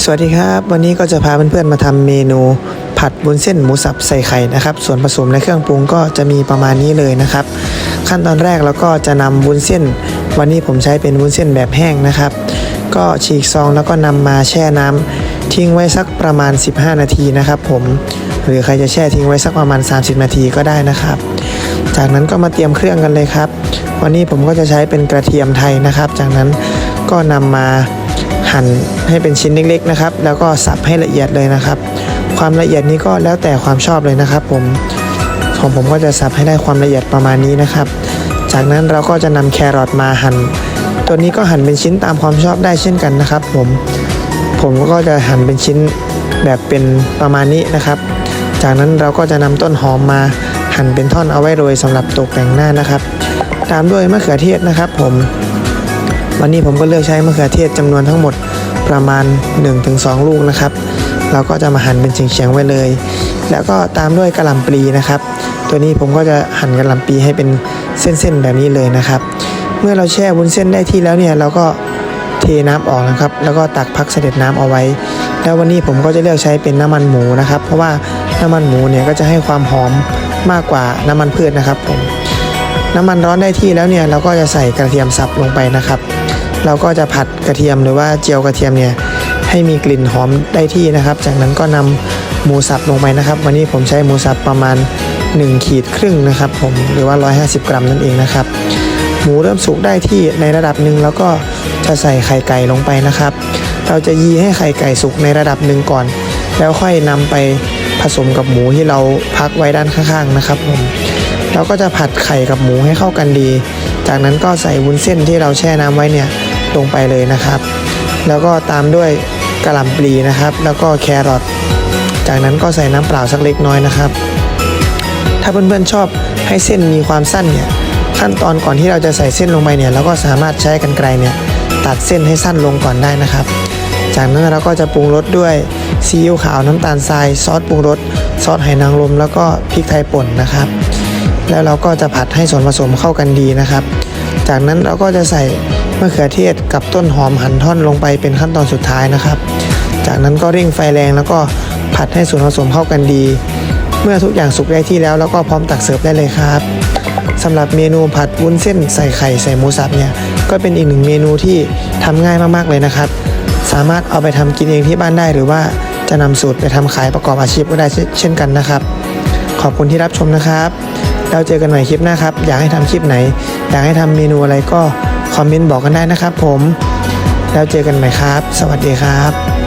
สวัสดีครับ วันนี้ก็จะพาเพื่อนๆมาทำเมนู ผัดวุ้นเส้นหมูสับใส่ไข่นะครับ ส่วนผสมและเครื่องปรุงก็จะมีประมาณนี้เลยนะครับ ขั้นตอนแรกเราก็จะนำวุ้นเส้น วันนี้ผมใช้เป็นวุ้นเส้นแบบแห้งนะครับ ก็ฉีกซองแล้วก็นำมาแช่น้ำทิ้งไว้สักประมาณ 15 นาทีนะครับ ผมหรือใครจะแช่ทิ้งไว้สักประมาณ 30 นาทีก็ได้นะครับ จากนั้นก็มาเตรียมเครื่องกันเลยครับ วันนี้ผมก็จะใช้เป็นกระเทียมไทยนะครับ จากนั้นก็นำมา หั่นให้เป็นชิ้นเล็กๆนะครับ แล้วก็สับให้ละเอียดเลยนะครับ ความละเอียดนี้ก็แล้วแต่ความชอบเลยนะครับ ผมของผมก็จะสับให้ได้ความละเอียดประมาณนี้นะครับ จากนั้นเราก็จะนำแครอทมาหั่น ตัวนี้ก็หั่นเป็นชิ้นตามความชอบได้เช่นกันนะครับ ผม ผมก็จะหั่นเป็นชิ้นแบบเป็นประมาณนี้นะครับ จากนั้นเราก็จะนำต้นหอมมาหั่นเป็นท่อนเอาไว้โรยสำหรับตกแต่งหน้านะครับ ตามด้วยมะเขือเทศนะครับ ผม วันนี้ผมก็เลือกใช้มะเขือเทศจำนวนทั้งหมดประมาณ 1-2 ลูกนะครับ เราก็จะมาหั่นเป็นเฉียงๆไว้เลย แล้วก็ตามด้วยกระหล่ำปลีนะครับ ตัวนี้ผมก็จะหั่นกระหล่ำปลีให้เป็นเส้นๆแบบนี้เลยนะครับ เมื่อเราแช่วุ้นเส้นได้ที่แล้วเนี่ยเราก็เทน้ำออกนะครับ แล้วก็ตักพักเสด็จน้ำเอาไว้ แล้ววันนี้ผมก็จะเลือกใช้เป็นน้ำมันหมูนะครับ เพราะว่าน้ำมันหมูเนี่ยก็จะให้ความหอมมากกว่าน้ำมันพืชนะครับผม น้ำมันร้อนได้ที่แล้วเนี่ยเราก็จะใส่กระเทียมสับลงไปนะครับ เราก็จะผัดกระเทียมหรือว่าเจียวกระเทียมเนี่ยให้มีกลิ่นหอมได้ที่นะครับ จากนั้นก็นำหมูสับลงไปนะครับ วันนี้ผมใช้หมูสับประมาณ 1 ขีดครึ่งนะครับ ผมหรือว่า 150 กรัมนั่นเองนะครับ หมูเริ่มสุกได้ที่ในระดับหนึ่งแล้วก็จะใส่ไข่ไก่ลงไปนะครับ เราจะยีให้ไข่ไก่สุกในระดับหนึ่งก่อน แล้วค่อยนำไปผสมกับหมูที่เราพักไว้ด้านข้างๆนะครับผม เราก็จะผัดไข่กับหมูให้เข้ากันดี จากนั้นก็ใส่วุ้นเส้นที่เราแช่น้ำไว้เนี่ยลงไปเลยนะครับ แล้วก็ตามด้วยกระหล่ำปลีนะครับ แล้วก็แครอทจากนั้นก็ใส่น้ำเปล่าสักเล็กน้อยนะครับ ถ้าเพื่อนๆชอบให้เส้นมีความสั้นเนี่ยขั้นตอนก่อนที่เราจะใส่เส้นลงไปเนี่ยเราก็สามารถใช้กรรไกรเนี่ยตัดเส้นให้สั้นลงก่อนได้นะครับ จากนั้นเราก็จะปรุงรสด้วยซีอิ๊วขาวน้ำตาลทราย ซอสปรุงรสซอสไหหนางรมแล้วก็พริกไทยป่นนะครับ แล้วเราก็จะผัดให้ส่วนผสมเข้ากันดีนะครับ จากนั้นเราก็จะใส่มะเขือเทศกับต้นหอมหั่นท่อนลงไปเป็นขั้นตอนสุดท้ายนะครับ จากนั้นก็เร่งไฟแรงแล้วก็ผัดให้ส่วนผสมเข้ากันดี เมื่อทุกอย่างสุกได้ที่แล้วแล้วก็พร้อมตักเสิร์ฟได้เลยครับสำหรับเมนูผัดวุ้นเส้นใส่ไข่ใส่หมูสับเนี่ยก็เป็นอีกหนึ่งเมนูที่ทำง่ายมากๆเลยนะครับ สามารถเอาไปทำกินเองที่บ้านได้หรือว่าจะนำสูตรไปทำขายประกอบอาชีพก็ได้เช่นกันนะครับ ขอบคุณที่รับชมนะครับ เราเจอกันใหม่คลิปหน้าครับ อยากให้ทำคลิปไหน อยากให้ทำเมนูอะไรก็คอมเมนต์บอกกันได้นะครับผม แล้วเจอกันใหม่ครับ สวัสดีครับ